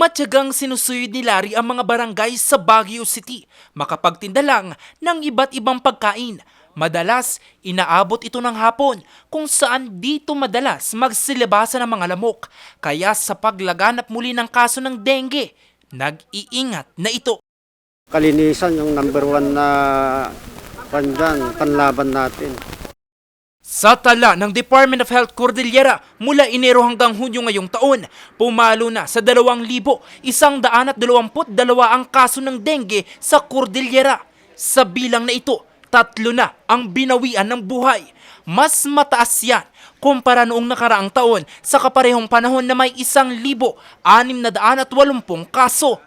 Matyagang sinusuyod ni Larry ang mga barangay sa Baguio City, makapagtinda lang ng iba't ibang pagkain. Madalas, inaabot ito ng hapon kung saan dito madalas magsilabasa ng mga lamok. Kaya sa paglaganap muli ng kaso ng dengue, nag-iingat na ito. kalinisan yung number one na pandyan, panlaban natin. Sa tala ng Department of Health Cordillera mula Enero hanggang Hunyo ngayong taon, pumalo na sa 2,122 ang kaso ng dengue sa Cordillera. Sa bilang na ito, tatlo na ang binawian ng buhay. Mas mataas yan kumpara noong nakaraang taon sa kaparehong panahon na may 1,680 kaso.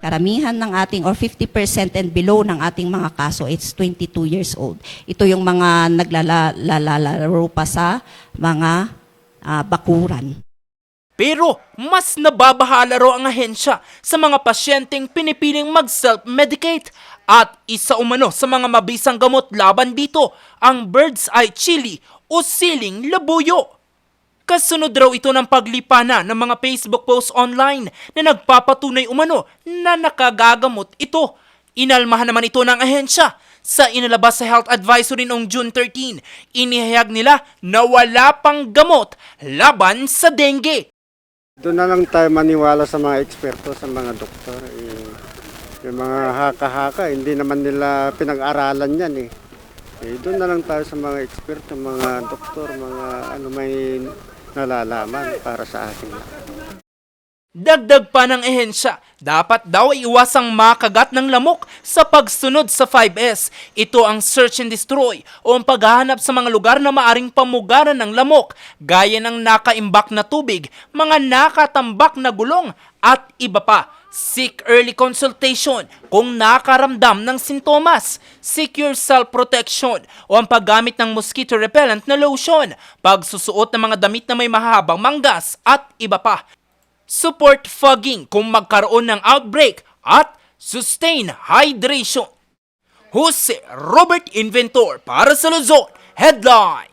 Karamihan ng ating or 50% and below ng ating mga kaso it's 22 years old. Ito yung mga naglalaro pa sa mga ah, bakuran. Pero mas nababahala raw ang ahensya sa mga pasyenteng pinipiling mag-self-medicate at isa umano sa mga mabisang gamot laban dito ang bird's eye chili o siling labuyo. Kasunod raw ito ng paglipana ng mga Facebook posts online na nagpapatunay umano na nakagagamot ito. Inalmahan naman ito ng ahensya. Sa inalabas sa health advisory noong June 13, inihayag nila na wala pang gamot laban sa dengue. Doon na lang tayo maniwala sa mga eksperto, sa mga doktor. Eh, yung mga haka-haka, hindi naman nila pinag-aralan yan eh. eh. Doon na lang tayo sa mga eksperto, mga doktor, mga ano may nalalaman para sa atin. Dagdag pa ng ehensya, dapat daw iwasang makagat ng lamok sa pagsunod sa 5S. Ito ang search and destroy o ang paghahanap sa mga lugar na maaring pamugaran ng lamok, gaya ng nakaimbak na tubig, mga nakatambak na gulong, at iba pa. Seek early consultation kung nakaramdam ng sintomas. Secure self-protection o ang paggamit ng mosquito repellent na lotion, pagsusuot ng mga damit na may mahabang manggas at iba pa support fogging kung magkaroon ng outbreak at sustain hydration. Jose Robert Inventor para sa Luzon, Headline!